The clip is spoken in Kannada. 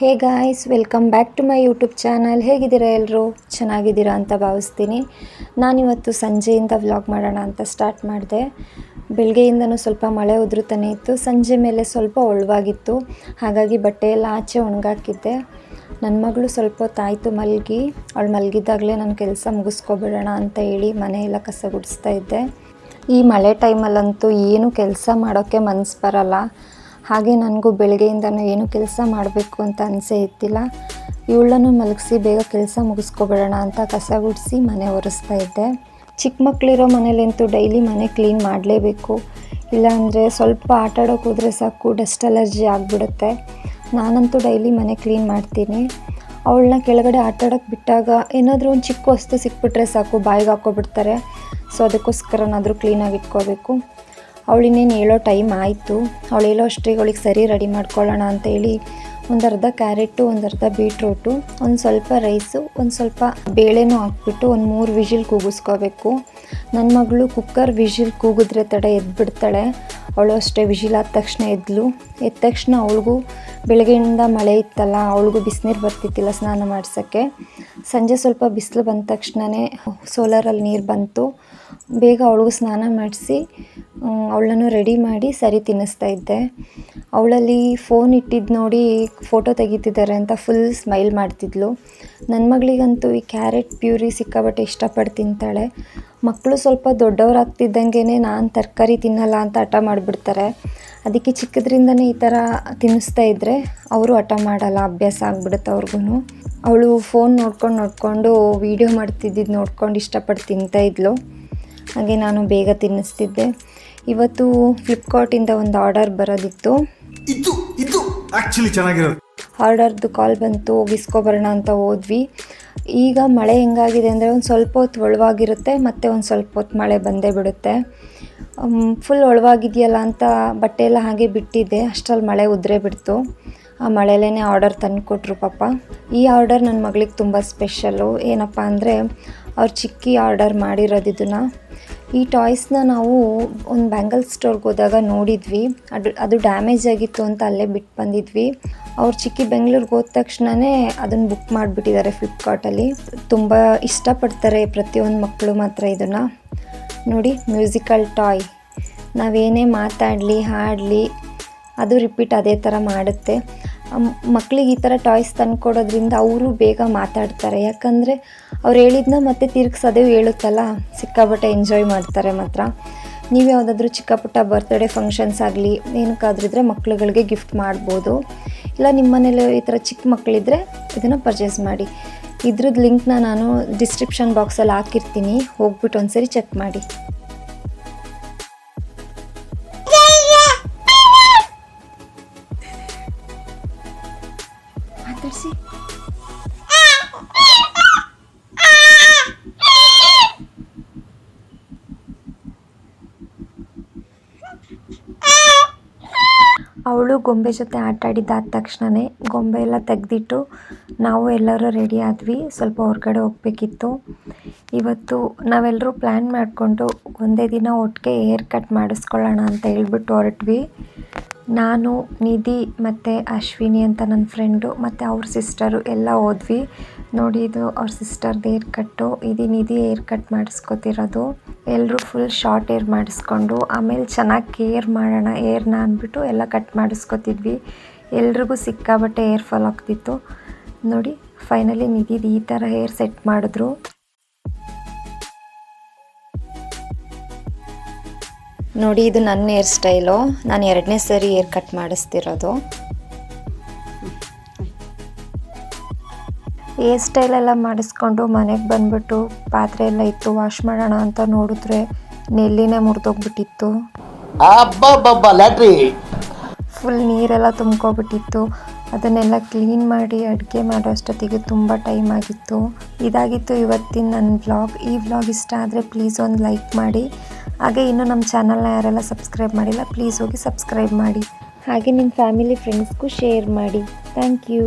Hey guys, welcome back to my YouTube channel. ಹೇಗಿದ್ದೀರಾ ಎಲ್ಲರೂ? ಚೆನ್ನಾಗಿದ್ದೀರಾ ಅಂತ ಭಾವಿಸ್ತೀನಿ. ನಾನಿವತ್ತು ಸಂಜೆಯಿಂದ ವ್ಲಾಗ್ ಮಾಡೋಣ ಅಂತ ಸ್ಟಾರ್ಟ್ ಮಾಡಿದೆ. ಬೆಳಗ್ಗೆಯಿಂದನೂ ಸ್ವಲ್ಪ ಮಳೆ ಉದುರುತ್ತಾನೆ ಇತ್ತು. ಸಂಜೆ ಮೇಲೆ ಸ್ವಲ್ಪ ಒಳವಾಗಿತ್ತು. ಹಾಗಾಗಿ ಬಟ್ಟೆ ಎಲ್ಲ ಆಚೆ ಒಣಗಾಕಿದ್ದೆ. ನನ್ನ ಮಗಳು ಸ್ವಲ್ಪ ಹೊತ್ತಾಯಿತು ಮಲಗಿ. ಅವಳು ಮಲಗಿದ್ದಾಗಲೇ ನಾನು ಕೆಲಸ ಮುಗಿಸ್ಕೊಬಿಡೋಣ ಅಂತ ಹೇಳಿ ಮನೆಯೆಲ್ಲ ಕಸ ಗುಡಿಸ್ತಾ ಇದ್ದೆ. ಈ ಮಳೆ ಟೈಮಲ್ಲಂತೂ ಏನು ಕೆಲಸ ಮಾಡೋಕ್ಕೆ ಮನಸ್ಸು ಬರಲ್ಲ. ಹಾಗೆ ನನಗೂ ಬೆಳಗ್ಗೆಯಿಂದನೂ ಏನು ಕೆಲಸ ಮಾಡಬೇಕು ಅಂತ ಅನಿಸೇ ಇತ್ತಿಲ್ಲ ಇವಳನ್ನು ಮಲಗಿಸಿ ಬೇಗ ಕೆಲಸ ಮುಗಿಸ್ಕೊಬಿಡೋಣ ಅಂತ ಕಸ ಗುಡಿಸಿ ಮನೆ ಒರೆಸ್ತಾ ಇದ್ದೆ. ಚಿಕ್ಕ ಮಕ್ಕಳಿರೋ ಮನೇಲಂತೂ ಡೈಲಿ ಮನೆ ಕ್ಲೀನ್ ಮಾಡಲೇಬೇಕು. ಇಲ್ಲಾಂದರೆ ಸ್ವಲ್ಪ ಆಟ ಹೋದರೆ ಸಾಕು, ಡಸ್ಟ್ ಅಲರ್ಜಿ ಆಗಿಬಿಡುತ್ತೆ. ನಾನಂತೂ ಡೈಲಿ ಮನೆ ಕ್ಲೀನ್ ಮಾಡ್ತೀನಿ. ಅವಳನ್ನ ಕೆಳಗಡೆ ಆಟ ಆಡೋಕೆ ಬಿಟ್ಟಾಗ ಏನಾದರೂ ಒಂದು ಚಿಕ್ಕ ವಸ್ತು ಸಿಕ್ಬಿಟ್ರೆ ಸಾಕು, ಬಾಯಿಗೆ ಹಾಕ್ಕೊಬಿಡ್ತಾರೆ. ಸೊ ಅದಕ್ಕೋಸ್ಕರನಾದರೂ ಕ್ಲೀನಾಗಿ ಇಟ್ಕೋಬೇಕು. ಅವಳಿನ್ನೇನು ಹೇಳೋ ಟೈಮ್ ಆಯಿತು. ಅವಳು ಹೇಳೋ ಅಷ್ಟೇ ಅವಳಿಗೆ ಸರಿ ರೆಡಿ ಮಾಡ್ಕೊಳ್ಳೋಣ ಅಂತ ಹೇಳಿ ಒಂದು ಅರ್ಧ ಕ್ಯಾರೆಟು, ಒಂದು ಅರ್ಧ ಬೀಟ್ರೋಟು, ಒಂದು ಸ್ವಲ್ಪ ರೈಸು, ಒಂದು ಸ್ವಲ್ಪ ಬೇಳೆನೂ ಹಾಕ್ಬಿಟ್ಟು ಒಂದು ಮೂರು ವಿಷಿಲ್ ಕೂಗಿಸ್ಕೋಬೇಕು. ನನ್ನ ಮಗಳು ಕುಕ್ಕರ್ ವಿಷಿಲ್ ಕೂಗಿದ್ರೆ ತಡ ಎದ್ಬಿಡ್ತಾಳೆ. ಅವಳು ಅಷ್ಟೇ ವಿಷಿಲ್ ಆದ ತಕ್ಷಣ ಎದ್ಲು. ಎದ್ದ ತಕ್ಷಣ ಅವಳಿಗೂ ಬೆಳಗ್ಗೆಯಿಂದ ಮಳೆ ಇತ್ತಲ್ಲ, ಅವಳಿಗೂ ಬಿಸಿನೀರು ಬರ್ತಿತ್ತಿಲ್ಲ ಸ್ನಾನ ಮಾಡ್ಸೋಕ್ಕೆ. ಸಂಜೆ ಸ್ವಲ್ಪ ಬಿಸಿಲು ಬಂದ ತಕ್ಷಣವೇ ಸೋಲಾರಲ್ಲಿ ನೀರು ಬಂತು. ಬೇಗ ಅವಳಿಗೂ ಸ್ನಾನ ಮಾಡಿಸಿ ಅವಳನ್ನು ರೆಡಿ ಮಾಡಿ ಸರಿ ತಿನ್ನಿಸ್ತಾ ಇದ್ದೆ. ಅವಳಲ್ಲಿ ಫೋನ್ ಇಟ್ಟಿದ್ದು ನೋಡಿ ಫೋಟೋ ತೆಗಿತಿದ್ದಾರೆ ಅಂತ ಫುಲ್ ಸ್ಮೈಲ್ ಮಾಡ್ತಿದ್ಲು. ನನ್ನ ಮಗಳಿಗಂತೂ ಈ ಕ್ಯಾರೆಟ್ ಪ್ಯೂರಿ ಸಿಕ್ಕಾಬಟ್ಟೆ ಇಷ್ಟಪಟ್ಟು ತಿಂತಾಳೆ ಮಕ್ಕಳು ಸ್ವಲ್ಪ ದೊಡ್ಡವರಾಗ್ತಿದ್ದಂಗೆ ನಾನು ತರಕಾರಿ ತಿನ್ನಲ್ಲ ಅಂತ ಹಠ ಮಾಡಿಬಿಡ್ತಾರೆ. ಅದಕ್ಕೆ ಚಿಕ್ಕದ್ರಿಂದನೇ ಈ ಥರ ತಿನ್ನಿಸ್ತಾ ಇದ್ದರೆ ಅವರು ಹಠ ಮಾಡಲ್ಲ, ಅಭ್ಯಾಸ ಆಗ್ಬಿಡುತ್ತೆ ಅವ್ರಿಗೂ ಅವಳು ಫೋನ್ ನೋಡ್ಕೊಂಡು ನೋಡಿಕೊಂಡು ವೀಡಿಯೋ ಮಾಡ್ತಿದ್ದಿದ್ದು ನೋಡ್ಕೊಂಡು ಇಷ್ಟಪಟ್ಟು ತಿಂತಾ ಇದ್ಲು. ಹಾಗೆ ನಾನು ಬೇಗ ತಿನ್ನಿಸ್ತಿದ್ದೆ. ಇವತ್ತು ಫ್ಲಿಪ್ಕಾರ್ಟಿಂದ ಒಂದು ಆರ್ಡರ್ ಬರೋದಿತ್ತು. ಆಕ್ಚುಲಿ ಚೆನ್ನಾಗಿರೋದು. ಆರ್ಡರ್ದು ಕಾಲ್ ಬಂತು ಹೋಗಿಸ್ಕೊಬರೋಣ ಅಂತ ಹೋದ್ವಿ. ಈಗ ಮಳೆ ಹೆಂಗಾಗಿದೆ ಅಂದರೆ ಒಂದು ಸ್ವಲ್ಪ ಹೊತ್ತು ಒಳವಾಗಿರುತ್ತೆ, ಮತ್ತು ಒಂದು ಸ್ವಲ್ಪ ಹೊತ್ತು ಮಳೆ ಬಂದೇ ಬಿಡುತ್ತೆ. ಫುಲ್ ಒಳವಾಗಿದೆಯಲ್ಲ ಅಂತ ಬಟ್ಟೆ ಹಾಗೆ ಬಿಟ್ಟಿದ್ದೆ, ಅಷ್ಟರಲ್ಲಿ ಮಳೆ ಉದ್ರೆ ಬಿಡ್ತು. ಆ ಮಳೆಲೇ ಆರ್ಡರ್ ತಂದು ಕೊಟ್ಟರು ಪಾಪ. ಈ ಆರ್ಡರ್ ನನ್ನ ಮಗಳಿಗೆ ತುಂಬ ಸ್ಪೆಷಲ್ಲು ಏನಪ್ಪ ಅಂದರೆ ಅವ್ರು ಚಿಕ್ಕಿ ಆರ್ಡರ್ ಮಾಡಿರೋದು ಇದನ್ನು. ಈ ಟಾಯ್ಸ್ನ ನಾವು ಒಂದು ಬ್ಯಾಂಗಲ್ ಸ್ಟೋರ್ಗೆ ಹೋದಾಗ ನೋಡಿದ್ವಿ. ಅದು ಅದು ಡ್ಯಾಮೇಜ್ ಆಗಿತ್ತು ಅಂತ ಅಲ್ಲೇ ಬಿಟ್ಟು ಬಂದಿದ್ವಿ. ಅವ್ರು ಚಿಕ್ಕಿ ಬೆಂಗಳೂರಿಗೆ ಹೋದ ತಕ್ಷಣವೇ ಅದನ್ನು ಬುಕ್ ಮಾಡಿಬಿಟ್ಟಿದ್ದಾರೆ ಫ್ಲಿಪ್ಕಾರ್ಟಲ್ಲಿ. ತುಂಬ ಇಷ್ಟಪಡ್ತಾರೆ ಪ್ರತಿಯೊಂದು ಮಕ್ಕಳು ಮಾತ್ರ ಇದನ್ನು. ನೋಡಿ, ಮ್ಯೂಸಿಕಲ್ ಟಾಯ್. ನಾವೇನೇ ಮಾತಾಡಲಿ, ಹಾಡಲಿ, ಅದು ರಿಪೀಟ್ ಅದೇ ಥರ ಮಾಡುತ್ತೆ. ಮಕ್ಕಳಿಗೆ ಈ ಥರ ಟಾಯ್ಸ್ ತಂದ್ಕೊಡೋದ್ರಿಂದ ಅವರು ಬೇಗ ಮಾತಾಡ್ತಾರೆ. ಯಾಕಂದರೆ ಅವ್ರು ಹೇಳಿದ್ನ ಮತ್ತೆ ತಿರ್ಗಿಸೋದೇ ಹೇಳುತ್ತಲ್ಲ, ಸಿಕ್ಕಾಪಟ್ಟೆ ಎಂಜಾಯ್ ಮಾಡ್ತಾರೆ ಮಾತ್ರ. ನೀವು ಯಾವುದಾದ್ರೂ ಚಿಕ್ಕ ಪುಟ್ಟ ಬರ್ತ್ಡೇ ಫಂಕ್ಷನ್ಸ್ ಆಗಲಿ ಏನಕ್ಕಾದ್ರಿದ್ರೆ ಮಕ್ಕಳುಗಳಿಗೆ ಗಿಫ್ಟ್ ಮಾಡ್ಬೋದು. ಇಲ್ಲ ನಿಮ್ಮ ಮನೇಲಿ ಈ ಥರ ಚಿಕ್ಕ ಮಕ್ಕಳಿದ್ರೆ ಇದನ್ನು ಪರ್ಚೇಸ್ ಮಾಡಿ. ಇದ್ರದ್ದು ಲಿಂಕ್ನ ನಾನು ಡಿಸ್ಕ್ರಿಪ್ಷನ್ ಬಾಕ್ಸಲ್ಲಿ ಹಾಕಿರ್ತೀನಿ. ಹೋಗ್ಬಿಟ್ಟು ಒಂದ್ಸರಿ ಚೆಕ್ ಮಾಡಿ. ಮಾತಾಡಿಸಿ. ಅವಳು ಗೊಂಬೆ ಜೊತೆ ಆಟ ಆಡಿದ್ದಾದ ತಕ್ಷಣವೇ ಗೊಂಬೆ ಎಲ್ಲ ತೆಗೆದಿಟ್ಟು ನಾವು ಎಲ್ಲರೂ ರೆಡಿ ಆದ್ವಿ. ಸ್ವಲ್ಪ ಹೊರಗಡೆ ಹೋಗ್ಬೇಕಿತ್ತು. ಇವತ್ತು ನಾವೆಲ್ಲರೂ ಪ್ಲ್ಯಾನ್ ಮಾಡಿಕೊಂಡು ಒಂದೇ ದಿನ ಒಟ್ಟಿಗೆ ಹೇರ್ ಕಟ್ ಮಾಡಿಸ್ಕೊಳ್ಳೋಣ ಅಂತ ಹೇಳ್ಬಿಟ್ಟು ಹೊರಟ್ವಿ. ನಾನು, ನಿಧಿ ಮತ್ತು ಅಶ್ವಿನಿ ಅಂತ ನನ್ನ ಫ್ರೆಂಡು ಮತ್ತು ಅವ್ರ ಸಿಸ್ಟರು ಎಲ್ಲ ಹೋದ್ವಿ. ನೋಡಿ ಇದು ಅವ್ರ ಸಿಸ್ಟರ್ದು ಏರ್ ಕಟ್ಟು ಇದು ನಿಧಿ ಏರ್ ಕಟ್ ಮಾಡಿಸ್ಕೊತಿರೋದು. ಎಲ್ಲರೂ ಫುಲ್ ಶಾರ್ಟ್ ಏರ್ ಮಾಡಿಸ್ಕೊಂಡು, ಆಮೇಲೆ ಚೆನ್ನಾಗಿ ಕೇರ್ ಮಾಡೋಣ ಏರ್ನ ಅಂದ್ಬಿಟ್ಟು ಎಲ್ಲ ಕಟ್ ಮಾಡಿಸ್ಕೊತಿದ್ವಿ. ಎಲ್ರಿಗೂ ಸಿಕ್ಕಾಬಟ್ಟೆ ಏರ್ ಫಾಲ್ ಆಗ್ತಿತ್ತು. ನೋಡಿ ಫೈನಲಿ ನಿಧಿದು ಈ ಥರ ಹೇರ್ ಸೆಟ್ ಮಾಡಿದ್ರು. ನೋಡಿ ಇದು ನನ್ನ ಹೇರ್ ಸ್ಟೈಲು ನಾನು ಎರಡನೇ ಸರಿ ಹೇರ್ ಕಟ್ ಮಾಡಿಸ್ತಿರೋದು. ಹೇರ್ ಸ್ಟೈಲೆಲ್ಲ ಮಾಡಿಸ್ಕೊಂಡು ಮನೆಗೆ ಬಂದ್ಬಿಟ್ಟು ಪಾತ್ರೆ ಎಲ್ಲ ಇತ್ತು ವಾಶ್ ಮಾಡೋಣ ಅಂತ ನೋಡಿದ್ರೆ ನೆಲ್ಲಿನೇ ಮುರಿದೋಗ್ಬಿಟ್ಟಿತ್ತು. ಫುಲ್ ನೀರೆಲ್ಲ ತುಂಬ್ಕೊಬಿಟ್ಟಿತ್ತು. ಅದನ್ನೆಲ್ಲ ಕ್ಲೀನ್ ಮಾಡಿ ಅಡುಗೆ ಮಾಡೋ ಅಷ್ಟೊತ್ತಿಗೆ ತುಂಬ ಟೈಮ್ ಆಗಿತ್ತು. ಇದಾಗಿತ್ತು ಇವತ್ತಿನ ನನ್ನ ವ್ಲಾಗ್ ಈ ವ್ಲಾಗ್ ಇಷ್ಟ ಆದರೆ ಪ್ಲೀಸ್ ಒಂದು ಲೈಕ್ ಮಾಡಿ. ಹಾಗೆ ಇನ್ನೂ ನಮ್ಮ ಚಾನಲ್ನ ಯಾರೆಲ್ಲ ಸಬ್ಸ್ಕ್ರೈಬ್ ಮಾಡಿಲ್ಲ ಪ್ಲೀಸ್ ಹೋಗಿ ಸಬ್ಸ್ಕ್ರೈಬ್ ಮಾಡಿ. ಹಾಗೆ ನಿಮ್ಮ ಫ್ಯಾಮಿಲಿ ಫ್ರೆಂಡ್ಸ್ಗೂ ಶೇರ್ ಮಾಡಿ. Thank you